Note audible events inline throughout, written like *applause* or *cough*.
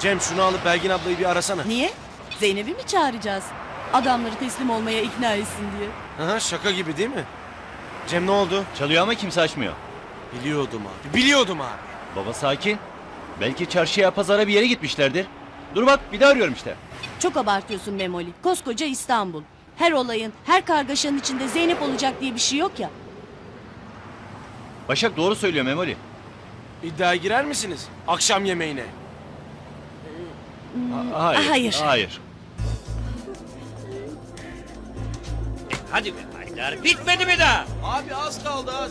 Cem şunu alıp Belgin ablayı bir arasana. Niye? Zeynep'i mi çağıracağız? Adamları teslim olmaya ikna etsin diye. Aha, şaka gibi değil mi? Cem ne oldu? Çalıyor ama kimse açmıyor. Biliyordum abi. Biliyordum abi. Baba sakin. Belki çarşıya pazara bir yere gitmişlerdir. Dur bak bir daha arıyorum işte. Çok abartıyorsun Memoli. Koskoca İstanbul. Her olayın, her kargaşanın içinde Zeynep olacak diye bir şey yok ya. Başak doğru söylüyor Memoli. İddiaya girer misiniz? Akşam yemeğine. Hayır. hayır. Hayır. Hadi be Haydar bitmedi mi daha? Abi az kaldı az.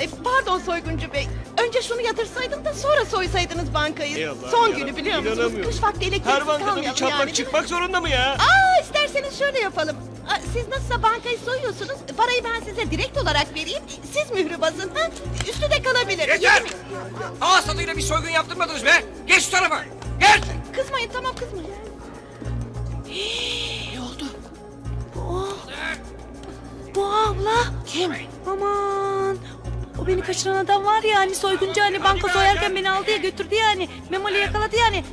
E, pardon soyguncu bey. Önce şunu yatırsaydım da sonra soysaydınız bankayı. Allah'ım Son günü biliyor musunuz? inanamıyorum. Kış vakti elektriksiz Her bankada bir kalmayalım çatlak yani. değil mi? çıkmak zorunda mı ya? Aa isterseniz şöyle yapalım. Aa, Siz nasılsa bankayı soyuyorsunuz. Parayı ben size direkt olarak vereyim. Siz mührü basın. Ha? Üstü de kalabilir. Yeter! Yirmi- Ağız tadıyla bir soygun yaptırmadınız be! Geç şu tarafa! Geç! Kızmayın tamam kızmayın. ne oldu? Bu, Bu abla. Kim? Aman. O beni kaçıran adam var ya hani soyguncu hani banka soyarken beni aldı ya götürdü yani. Memoli yakaladı yani.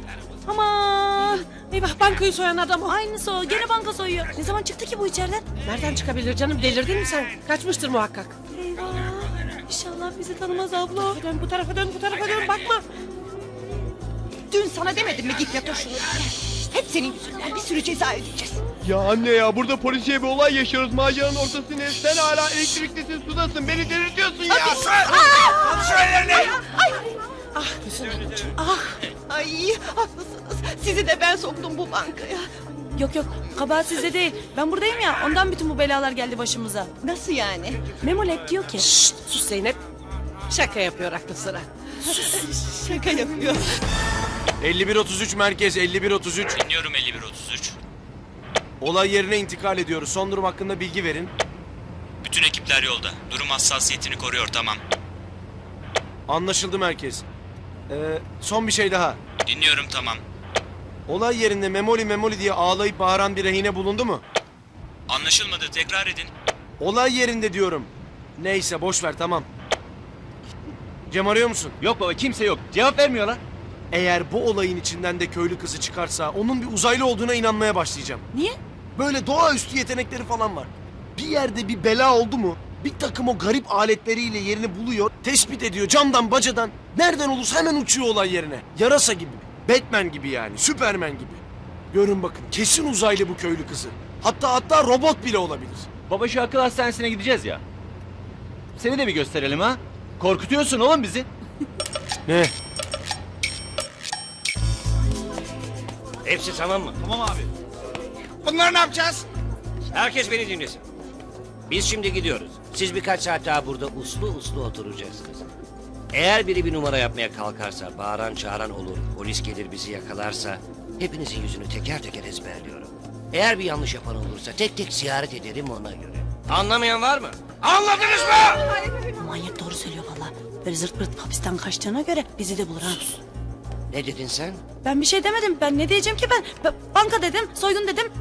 Aman. Eyvah bankayı soyan adam o. Aynısı o. Gene banka soyuyor. Ne zaman çıktı ki bu içeriden? Nereden çıkabilir canım delirdin mi sen? Kaçmıştır muhakkak. Eyvah. İnşallah bizi tanımaz abla. Dön bu tarafa dön bu tarafa dön bakma. Dün sana demedim mi git şunu. Hep senin yüzünden bir sürü ceza ödeyeceğiz. Ya anne ya burada polisiye bir olay yaşıyoruz. Maceranın ortasındayız. Sen hala elektriklisin sudasın. Beni delirtiyorsun ya. Konuşun ellerini! Ay haklısınız. Sizi de ben soktum bu bankaya. Yok yok kabahat sizde değil. Ben buradayım ya ondan bütün bu belalar geldi başımıza. Nasıl yani? Memoli hep diyor ki. Şşt, sus Zeynep. Şaka yapıyor aklı sıra. *laughs* Şaka yapıyor. 5133 merkez 5133. Dinliyorum 5133. Olay yerine intikal ediyoruz. Son durum hakkında bilgi verin. Bütün ekipler yolda. Durum hassasiyetini koruyor tamam. Anlaşıldı merkez. Ee, son bir şey daha. Dinliyorum tamam. Olay yerinde memoli memoli diye ağlayıp bağıran bir rehine bulundu mu? Anlaşılmadı tekrar edin. Olay yerinde diyorum. Neyse boş ver tamam. Cem arıyor musun? Yok baba kimse yok. Cevap vermiyorlar. Eğer bu olayın içinden de köylü kızı çıkarsa onun bir uzaylı olduğuna inanmaya başlayacağım. Niye? Böyle doğaüstü yetenekleri falan var. Bir yerde bir bela oldu mu bir takım o garip aletleriyle yerini buluyor, tespit ediyor camdan bacadan. Nereden olursa hemen uçuyor olay yerine. Yarasa gibi, Batman gibi yani, Superman gibi. Görün bakın kesin uzaylı bu köylü kızı. Hatta hatta robot bile olabilir. Baba şu akıl hastanesine gideceğiz ya. Seni de bir gösterelim ha. Korkutuyorsun oğlum bizi. Ne? Hepsi tamam mı? Tamam abi. Bunları ne yapacağız? Herkes beni dinlesin. Biz şimdi gidiyoruz. Siz birkaç saat daha burada uslu uslu oturacaksınız. Eğer biri bir numara yapmaya kalkarsa, bağıran çağıran olur, polis gelir bizi yakalarsa... ...hepinizin yüzünü teker teker ezberliyorum. Eğer bir yanlış yapan olursa tek tek ziyaret ederim ona göre. Anlamayan var mı? Anladınız mı? Manyak doğru söylüyor valla. Böyle zırt pırt hapisten kaçtığına göre bizi de bulur ha. Ne dedin sen? Ben bir şey demedim. Ben ne diyeceğim ki ben? Ba- banka dedim, soygun dedim.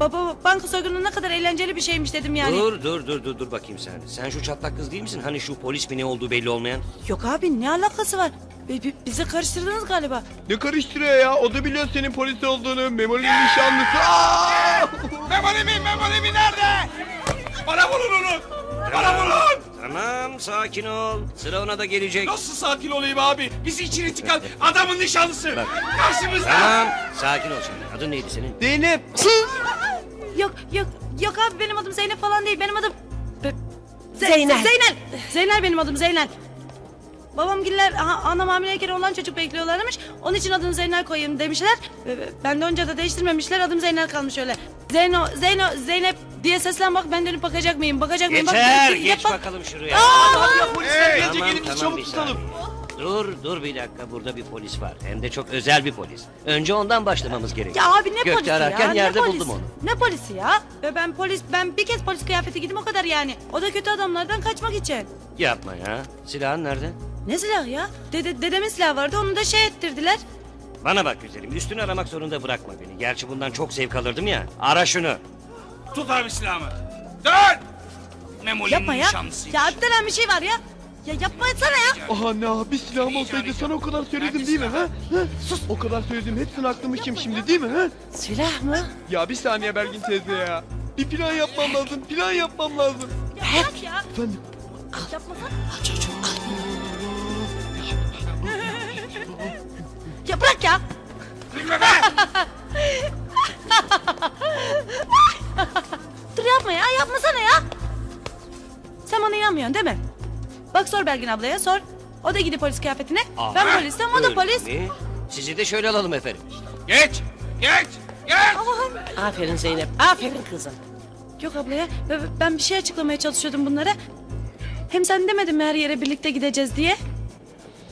Baba banka soygunu ne kadar eğlenceli bir şeymiş dedim yani. Dur dur dur dur dur bakayım sen. Sen şu çatlak kız değil misin? Hani şu polis mi ne olduğu belli olmayan? Yok abi ne alakası var? Bi- bi- bizi karıştırdınız galiba. Ne karıştırıyor ya? O da biliyor senin polis olduğunu. Memoli'nin nişanlısı. Aa! Memoli mi? Memoli mi nerede? Bana bulun onu. Bana bulun. Tamam sakin ol. Sıra ona da gelecek. Nasıl sakin olayım abi? Bizi için intikal adamın nişanlısı. Bak. Karşımızda. Tamam sakin ol şimdi. Adın neydi senin? Zeynep. Yok yok yok abi benim adım Zeynep falan değil. Benim adım Be- Ze- Zeynel. Zeynel. Zeynel benim adım Zeynel. Babamgiller aha, anam hamileyken olan çocuk bekliyorlarmış. Onun için adını Zeynel koyayım demişler. Ben de önce de değiştirmemişler. Adım Zeynel kalmış öyle. Zeyno, Zeyno, Zeynep diye seslen bak ben dönüp bakacak mıyım? Bakacak mıyım? Bak, Yeter. yap Geç bak. bakalım şuraya. Hadi ya polisler gelecek Tamam, elini tamam, çabuk bir tutalım. Dur dur bir dakika burada bir polis var. Hem de çok özel bir polis. Önce ondan başlamamız gerekiyor. Ya abi ne Gökte polisi ararken ya? yerde ne polisi? buldum onu. Ne polisi ya? Ve ben polis ben bir kez polis kıyafeti giydim o kadar yani. O da kötü adamlardan kaçmak için. Yapma ya. Silahın nerede? Ne silah ya? Dede, dedemin silahı vardı onu da şey ettirdiler. Bana bak güzelim. Üstünü aramak zorunda bırakma beni. Gerçi bundan çok zevk alırdım ya. Ara şunu. Tut abi silahımı. Dön. Memoli'nin Yapma ya. nişanlısıymış. Ya denen bir şey var ya. Ya yapma etsene ya. Aha ne abi silahım olsaydı sana o kadar söyledim değil mi ha? ha? Sus. O kadar söyledim hepsini aklamışım şimdi değil mi ha? Silah mı? Ya bir saniye Belgin teyze ya. Bir plan yapmam lazım plan yapmam lazım. Bırak ya. Efendim Yapmasana. Al çocuğum al. Ya bırak ya. Dur yapma ya yapmasana ya. Sen bana inanmıyorsun değil mi? Bak sor Belgin ablaya sor. O da gidip polis kıyafetine. ben polistim o da polis. mi? Sizi de şöyle alalım efendim. Geç! Geç! Geç! Aferin Zeynep. Aferin kızım. Yok ablaya ben- ben bir şey açıklamaya çalışıyordum bunlara. Hem sen demedin mi her yere birlikte gideceğiz diye?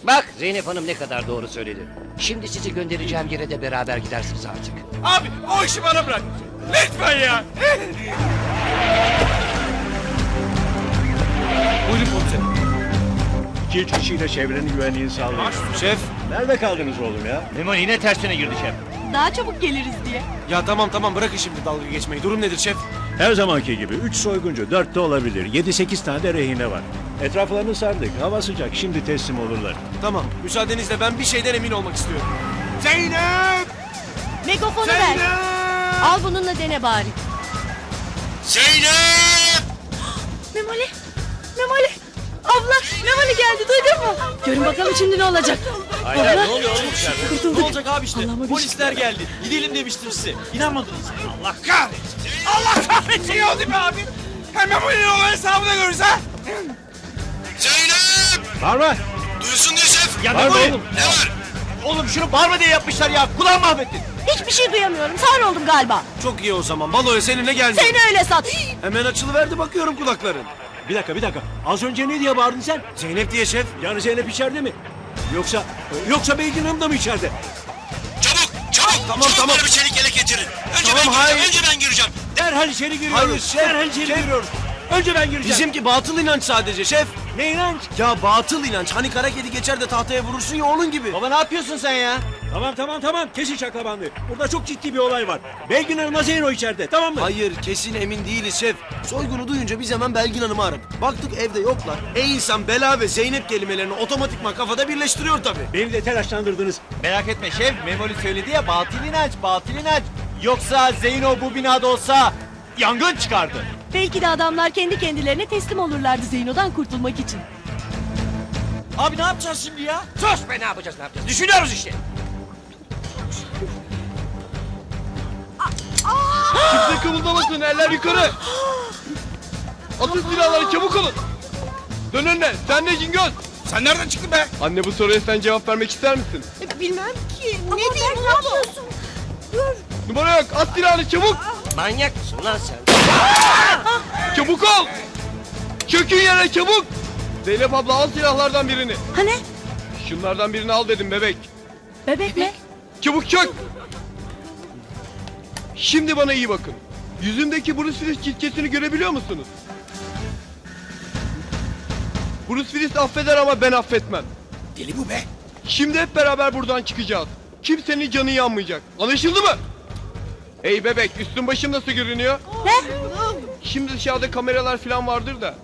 Bak Zeynep Hanım ne kadar doğru söyledi. Şimdi sizi göndereceğim yere de beraber gidersiniz artık. Abi o işi bana bırak. Lütfen ya. Buyurun komiserim. İki üç kişiyle çevrenin güvenliğini sağlayın. Şef. Nerede kaldınız oğlum ya? Memo yine tersine girdi şef. Daha çabuk geliriz diye. Ya tamam tamam bırakın şimdi dalga geçmeyi. Durum nedir şef? Her zamanki gibi üç soyguncu, dört de olabilir. Yedi sekiz tane de rehine var. Etraflarını sardık. Hava sıcak. Şimdi teslim olurlar. Tamam müsaadenizle ben bir şeyden emin olmak istiyorum. Zeynep! Megafonu ver. Al bununla dene bari. Zeynep! *gasps* Memoli! Memoli! Abla! Memoli geldi duydun mu? Görün bakalım şimdi ne olacak. Hayır ne oluyor oğlum içeride? Ne olacak abi işte? Polisler geldi. Gidelim demiştim size. İnanmadınız. Allah kahretsin! Allah kahretsin ya değil mi abi? Hemen bu yeni olan hesabına görürüz ha! Zeynep! Bağırma! Duysun diye şef! Ya Bağırma oğlum! Ne var? Oğlum şunu bağırma diye yapmışlar ya. Kulağımı mahvettin. Hiçbir şey duyamıyorum. Sağır oldum galiba. Çok iyi o zaman. Baloya seninle gelmiyorum. Seni öyle sat. Hemen açılıverdi bakıyorum kulakların. Bir dakika bir dakika. Az önce ne diye bağırdın sen? Zeynep diye şef. Yani Zeynep içeride mi? Yoksa yoksa Belgin Hanım da mı içeride? Çabuk! Çabuk! Tamam, çabuk tamam. bir çelik yelek getirin. Önce Tamam, ben hayır. gireceğim, önce ben gireceğim. Derhal içeri giriyoruz. Hayır, şef, Derhal içeri şef. giriyoruz. Önce ben gireceğim. Bizimki batıl inanç sadece şef. Ne inanç? Ya batıl inanç. Hani kara kedi geçer de tahtaya vurursun ya onun gibi. Baba ne yapıyorsun sen ya? Tamam tamam tamam. Kesin şaklabandı. Burada çok ciddi bir olay var. Belgin Hanım'la Zeyno içeride. Tamam mı? Hayır kesin emin değiliz şef. Soygunu duyunca biz hemen Belgin Hanım'ı aradık. Baktık evde yoklar. E insan Bela ve Zeynep kelimelerini otomatikman kafada birleştiriyor tabii. Beni de telaşlandırdınız. Merak etme şef. Memoli söyledi ya batıl inanç, batıl inanç. Yoksa Zeyno bu binada olsa yangın çıkardı. Belki de adamlar kendi kendilerine teslim olurlardı Zeyno'dan kurtulmak için. Abi ne yapacağız şimdi ya? Sus be ne yapacağız ne yapacağız? Düşünüyoruz işte. Kımıldamasın eller yukarı. Atın silahları çabuk olun. Dön önüne sen de Cingöz. Sen nereden çıktın be? Anne bu soruya sen cevap vermek ister misin? Bilmem ki. ne diyeyim ne yapıyorsun? Numara yok at silahını çabuk. Manyak mısın lan sen? Çabuk ol. Çökün yere çabuk. Zeynep abla al silahlardan birini. Hani? Şunlardan birini al dedim bebek. Bebek mi? Çabuk çök. Şimdi bana iyi bakın. Yüzümdeki Bruce Willis çizgisini görebiliyor musunuz? Bruce Willis affeder ama ben affetmem. Deli bu be. Şimdi hep beraber buradan çıkacağız. Kimsenin canı yanmayacak. Anlaşıldı mı? Hey bebek üstün başım nasıl görünüyor? Ne? Şimdi dışarıda kameralar falan vardır da.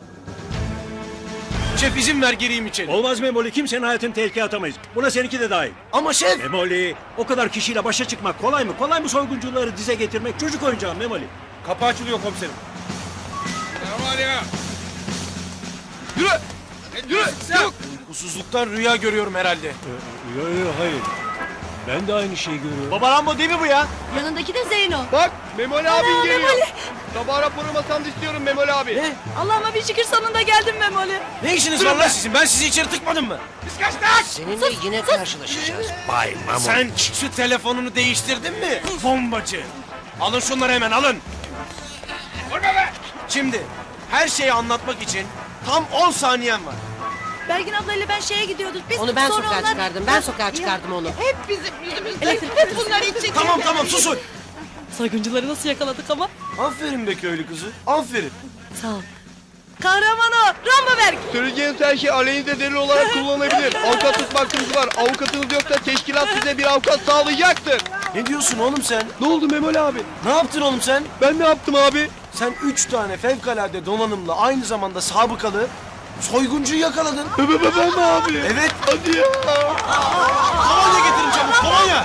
Şef izin ver gireyim içeri. Olmaz Memoli. Kimsenin hayatını tehlikeye atamayız. Buna seninki de dahil. Ama şef. Memoli, o kadar kişiyle başa çıkmak kolay mı? Kolay mı soyguncuları dize getirmek? Çocuk oyuncağı Memoli. Kapı açılıyor komiserim. Var ya? Yürü! Yürü! Çabuk! Uykusuzluktan rüya görüyorum herhalde. Yok yok hayır. Ben de aynı şeyi görüyorum. Baba Rambo değil mi bu ya? Yanındaki de Zeyno. Bak Memoli abin geliyor. Sabah raporu masamda istiyorum Memoli abi. Ne? Allah'ıma bir şükür sonunda geldim Memoli. Ne işiniz var lan sizin? Ben sizi içeri tıkmadım mı? Biz kaçtık! Seninle yine karşılaşacağız. Bay Mamon. Sen şu telefonunu değiştirdin mi? Bombacı. Alın şunları hemen alın. Vurma be! Şimdi her şeyi anlatmak için tam 10 saniyen var. Belgin ablayla ben şeye gidiyorduk. Biz Onu ben sonra sokağa onlar- çıkardım. Ben sokağa çıkardım onu. Hep bizim yüzümüzden. Hep bunlar için. Tamam tamam susun. Soyguncuları nasıl yakaladık ama? Aferin be köylü kızı. Aferin. Sağ ol. Kahraman o. Ramboberg. Söyleyeceğiniz her şey aleyhinize delil olarak kullanılabilir. Avukat tutma hakkınız var. Avukatınız yoksa teşkilat size bir avukat sağlayacaktır. Ne diyorsun oğlum sen? Ne oldu Memoli abi? Ne yaptın oğlum sen? Ben ne yaptım abi? Sen üç tane fevkalade donanımla aynı zamanda sabıkalı Soyguncuyu yakaladın. Ben, ben, ben mi abi? Evet. Hadi ya. Kolonya getirin çabuk kolonya.